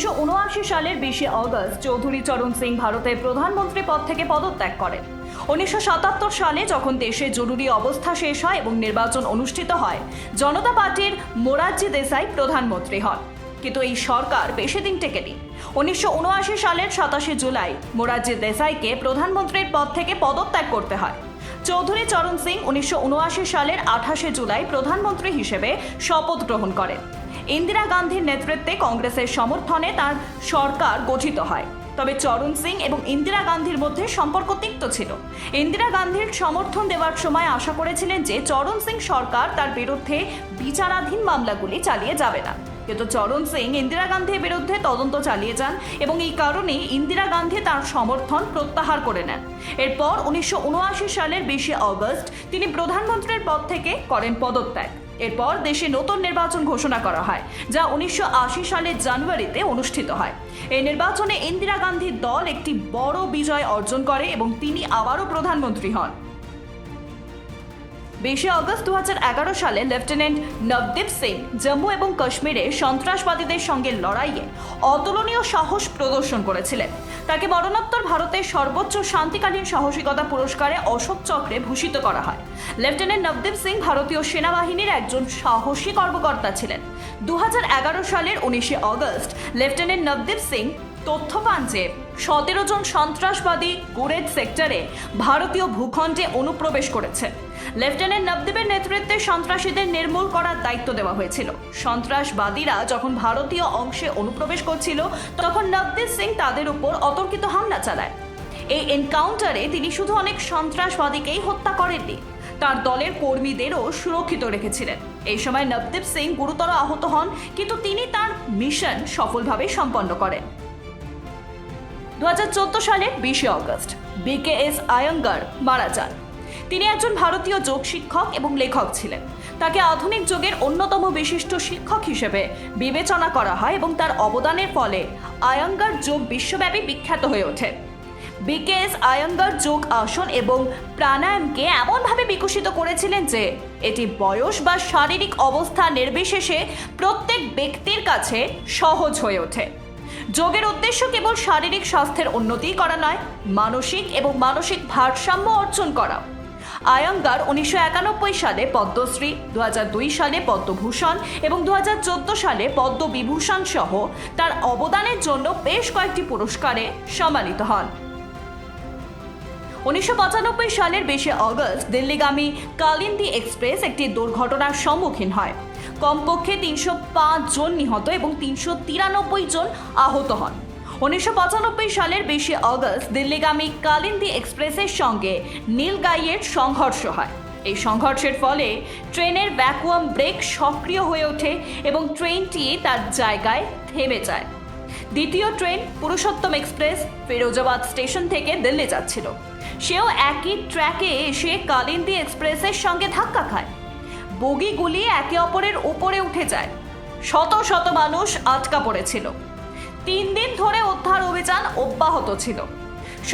উনিশশো সালের বিশে অগস্ট চৌধুরী চরণ সিং ভারতের প্রধানমন্ত্রী পদ থেকে পদত্যাগ করেন। উনিশশো সাতাত্তর সালে যখন দেশে জরুরি অবস্থা শেষ হয় এবং নির্বাচন অনুষ্ঠিত হয়, জনতা পার্টির মোরারজি দেসাই প্রধানমন্ত্রী হন। কিন্তু এই সরকার বেশি দিন টেকেনি। উনিশশো উনআশি সালের সাতাশে জুলাই মোরারজি দেসাইকে প্রধানমন্ত্রীর পদ থেকে পদত্যাগ করতে হয়। চৌধুরী চরণ সিং উনিশশো উনআশি সালের আঠাশে জুলাই প্রধানমন্ত্রী হিসেবে শপথ গ্রহণ করেন। ইন্দিরা গান্ধীর নেতৃত্বে কংগ্রেসের সমর্থনে তার সরকার গঠিত হয়। তবে চরণ সিং এবং ইন্দিরা গান্ধীর মধ্যে সম্পর্ক তিক্ত ছিল। ইন্দিরা গান্ধীর সমর্থন দেওয়ার সময় আশা করেছিলেন যে চরণ সিং সরকার তার বিরুদ্ধে বিচারাধীন মামলাগুলি চালিয়ে যাবে না। কিন্তু চরণ সিং ইন্দিরা গান্ধীর বিরুদ্ধে তদন্ত চালিয়ে যান এবং এই কারণেই ইন্দিরা গান্ধী তার সমর্থন প্রত্যাহার করে নেন। এরপর উনিশশো উনআশি সালের বিশে অগস্ট তিনি প্রধানমন্ত্রীর পদ থেকে করেন পদত্যাগ। এরপর দেশে নতুন নির্বাচন ঘোষণা করা হয়, যা উনিশশো আশি সালের জানুয়ারিতে অনুষ্ঠিত হয়। এই নির্বাচনে ইন্দিরা গান্ধীর দল একটি বড় বিজয় অর্জন করে এবং তিনি আবারও প্রধানমন্ত্রী হন। বিশে অগস্ট দু সালে লেফটেন্যান্ট নবদীপ সিং জম্মু এবং কাশ্মীরে সন্ত্রাসবাদীদের সঙ্গে লড়াইয়ে অতুলনীয় সাহস প্রদর্শন করেছিলেন। তাকে মরণোত্তর ভারতের সর্বোচ্চ শান্তিকালীন সাহসিকতা পুরস্কারে অশোক চক্রে ভূষিত করা হয়। লেফটেন্যান্ট নবদীপ সিং ভারতীয় সেনাবাহিনীর একজন সাহসী কর্মকর্তা ছিলেন। দু হাজার এগারো সালের উনিশে অগস্ট লেফটেন্যান্ট নবদীপ সিং তথ্য পান যে, সতেরো জন সন্ত্রাসবাদী গুরেজ সেক্টরে ভারতীয় ভূখণ্ডে অনুপ্রবেশ করেছে লেফটেন্যান্ট নবদীপের নেতৃত্বে সন্ত্রাসীদের নির্মূল করার দায়িত্ব দেওয়া হয়েছিল। সন্ত্রাসবাদীরা যখন ভারতীয় অংশে অনুপ্রবেশ করছিল, তখন নবদীপ সিং তাদের উপর অতর্কিত হামলা চালায়। এই এনকাউন্টারে তিনি শুধু অনেক সন্ত্রাসবাদীকেই হত্যা করেননি, তার দলের কর্মীদেরও সুরক্ষিত রেখেছিলেন। এই সময় নবদীপ সিং গুরুতর আহত হন, কিন্তু তিনি তার মিশন সফলভাবে সম্পন্ন করেন। দু হাজার চোদ্দ সালের বিশে অগস্ট, বিকেএস আয়ঙ্গার মারা যান। তিনি একজন ভারতীয় যোগ শিক্ষক এবং লেখক ছিলেন। তাকে আধুনিক যুগের অন্যতম বিশিষ্ট শিক্ষক হিসেবে বিবেচনা করা হয় এবং তার অবদানের ফলে আয়ঙ্গার যোগ বিশ্বব্যাপী বিখ্যাত হয়ে ওঠে। বিকেএস আয়ঙ্গার যোগ আসন এবং প্রাণায়ামকে এমনভাবে বিকশিত করেছিলেন যে, এটি বয়স বা শারীরিক অবস্থা নির্বিশেষে প্রত্যেক ব্যক্তির কাছে সহজ হয়ে ওঠে। যোগের উদ্দেশ্য কেবল শারীরিক স্বাস্থ্যের উন্নতি করা নয়, মানসিক এবং মানসিক ভারসাম্য অর্জন করা। আয়ঙ্গার উনিশশো একানব্বই সালে পদ্মশ্রী দু হাজার দুই সালে পদ্মভূষণ এবং দু হাজার চোদ্দ সালে পদ্মবিভূষণ সহ তার অবদানের জন্য বেশ কয়েকটি পুরস্কারে সম্মানিত হন। উনিশশো পঁচানব্বই সালের বিশে অগস্ট দিল্লিগামী কালিন্দি এক্সপ্রেস একটি দুর্ঘটনার সম্মুখীন হয়। কমপক্ষে তিনশো পাঁচ জন নিহত এবং তিনশো তিরানব্বই জন আহত হন। উনিশশো পঁচানব্বই সালের বিশে অগস্ট দিল্লিগামী কালিন্দি এক্সপ্রেসের সঙ্গে নীলগাইয়ের সংঘর্ষ হয়। এই সংঘর্ষের ফলে ট্রেনের ভ্যাকুয়াম ব্রেক সক্রিয় হয়ে ওঠে এবং ট্রেনটি তার জায়গায় থেমে যায়। দ্বিতীয় train Purushottam express Firozabad station থেকে দিল্লি যাচ্ছিল। সেও একই ট্র্যাকে এসে কালিন্দি এক্সপ্রেসের সঙ্গে ধাক্কা খায়। বগিগুলি একে অপরের উপরে উঠে যায়। শত শত মানুষ আটকা পড়েছিল। তিন দিন ধরে উদ্ধার অভিযান অব্যাহত ছিল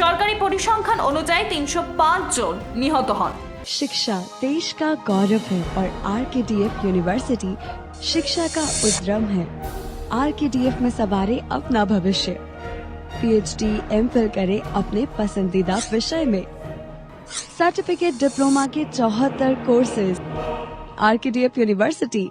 সরকারি পরিসংখ্যান অনুযায়ী তিনশো পাঁচ জন নিহত হন शिक्षा देश का गौरव है और are K D F university शिक्षा का उद्रम है आर के डी एफ में सवारे अपना भविष्य पीएचडी एम फिल करे अपने पसंदीदा विषय में सर्टिफिकेट डिप्लोमा के चौहत्तर courses R K D F university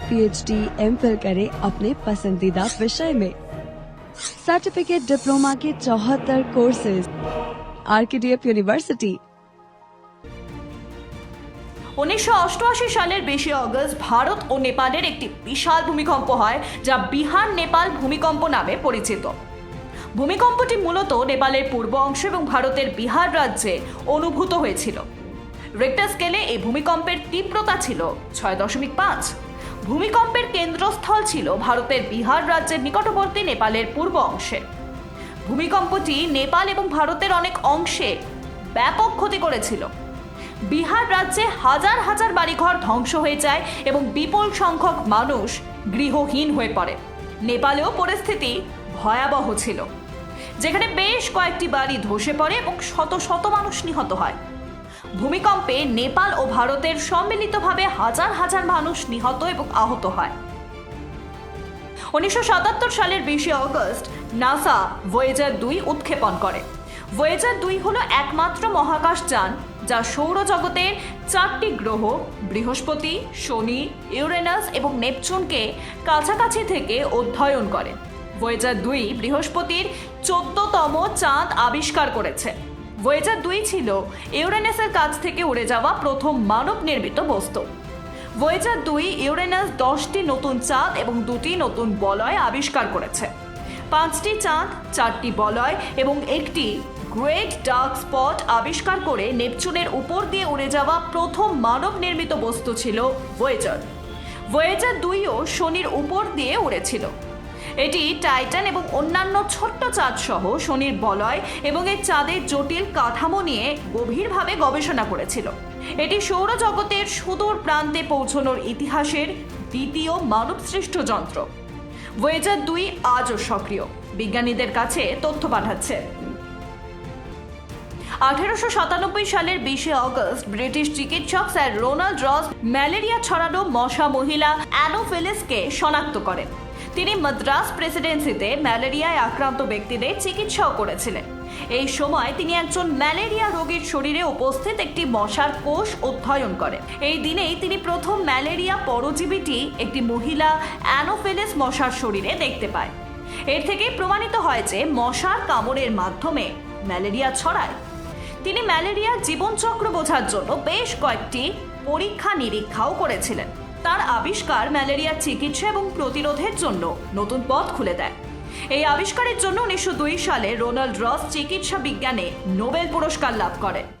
PhD M phil करे अपने पसंदीदा विषय में सर्टिफिकेट डिप्लोमा के चौहत्तर courses R K D F university উনিশশো অষ্টআশি সালের বিশে অগস্ট ভারত ও নেপালের একটি বিশাল ভূমিকম্প হয় যা বিহার নেপাল ভূমিকম্প নামে পরিচিত ভূমিকম্পটি মূলত নেপালের পূর্ব অংশ এবং ভারতের বিহার রাজ্যে অনুভূত হয়েছিল রেক্টার স্কেলে এই ভূমিকম্পের তীব্রতা ছিল ছয় দশমিক পাঁচ ভূমিকম্পের কেন্দ্রস্থল ছিল ভারতের বিহার রাজ্যের নিকটবর্তী নেপালের পূর্ব অংশে। ভূমিকম্পটি নেপাল এবং ভারতের অনেক অংশে ব্যাপক ক্ষতি করেছিল। বিহার রাজ্যে হাজার হাজার বাড়িঘর ধ্বংস হয়ে যায় এবং বিপুল সংখ্যক মানুষ গৃহহীন হয়ে পড়ে। নেপালেও পরিস্থিতি ভয়াবহ ছিল। যেখানে বেশ কয়েকটি বাড়ি ধসে পড়ে এবং শত শত মানুষ নিহত হয়। ভূমিকম্পে নেপাল ও ভারতের সম্মিলিতভাবে হাজার হাজার মানুষ নিহত এবং আহত হয়। উনিশশো সাতাত্তর সালের বিশে অগস্ট নাসা ভয়েজার দুই উৎক্ষেপণ করে। ভয়েজার দুই হলো একমাত্র মহাকাশ যান যা সৌরজগতের চারটি গ্রহ বৃহস্পতি, শনি, ইউরেনাস এবং নেপচুনকে কাছাকাছি থেকে অধ্যয়ন করে। ভয়েজার দুই বৃহস্পতির চোদ্দতম চাঁদ আবিষ্কার করেছে। ভয়েজার দুই ছিল ইউরেনাসের কাছ থেকে উড়ে যাওয়া প্রথম মানব নির্মিত বস্তু। ভয়েজার দুই ইউরেনাস দশটি নতুন চাঁদ এবং দুটি নতুন বলয় আবিষ্কার করেছে। পাঁচটি চাঁদ, চারটি বলয় এবং একটি গ্রেট ডার্ক স্পট আবিষ্কার করে নেপচুনের উপর দিয়ে উড়ে যাওয়া প্রথম মানব নির্মিত বস্তু ছিল ভয়েজার ভয়েজার দুইও শনির উপর দিয়ে উড়েছিল। এটি টাইটান এবং অন্যান্য ছোট্ট চাঁদ সহ শনির বলয় এবং এর চাঁদের জটিল কাঠামো নিয়ে গভীরভাবে গবেষণা করেছিল। এটি সৌরজগতের সুদূর প্রান্তে পৌঁছানোর ইতিহাসের দ্বিতীয় মানবসৃষ্ট যন্ত্র। ভয়েজার দুই আজও সক্রিয়। বিজ্ঞানীদের কাছে তথ্য পাঠাচ্ছে। আঠেরোশো সাতানব্বই সালের বিশে অগস্ট ব্রিটিশ চিকিৎসক স্যার রোনাল্ড রস ম্যালেরিয়া ছড়ানো মশা মহিলা অ্যানোফিলিসকে শনাক্ত করেন। তিনি মাদ্রাস প্রেসিডেন্সিতে ম্যালেরিয়ায় আক্রান্ত ব্যক্তিদের চিকিৎসাও করেছিলেন। এই সময় তিনি একজন ম্যালেরিয়া রোগীর শরীরে উপস্থিত একটি মশার কোষ অধ্যয়ন করেন। এই দিনেই তিনি প্রথম ম্যালেরিয়া পরজীবীটি একটি মহিলা অ্যানোফিলিস মশার শরীরে দেখতে পায়। এর থেকে প্রমাণিত হয় যে মশার কামড়ের মাধ্যমে ম্যালেরিয়া ছড়ায়। তিনি ম্যালেরিয়ার জীবনচক্র বোঝার জন্য বেশ কয়েকটি পরীক্ষা নিরীক্ষাও করেছিলেন। তার আবিষ্কার ম্যালেরিয়ার চিকিৎসা এবং প্রতিরোধের জন্য নতুন পথ খুলে দেয়। এই আবিষ্কারের জন্য উনিশশো দুই সালে রোনাল্ড রস চিকিৎসা বিজ্ঞানে নোবেল পুরস্কার লাভ করেন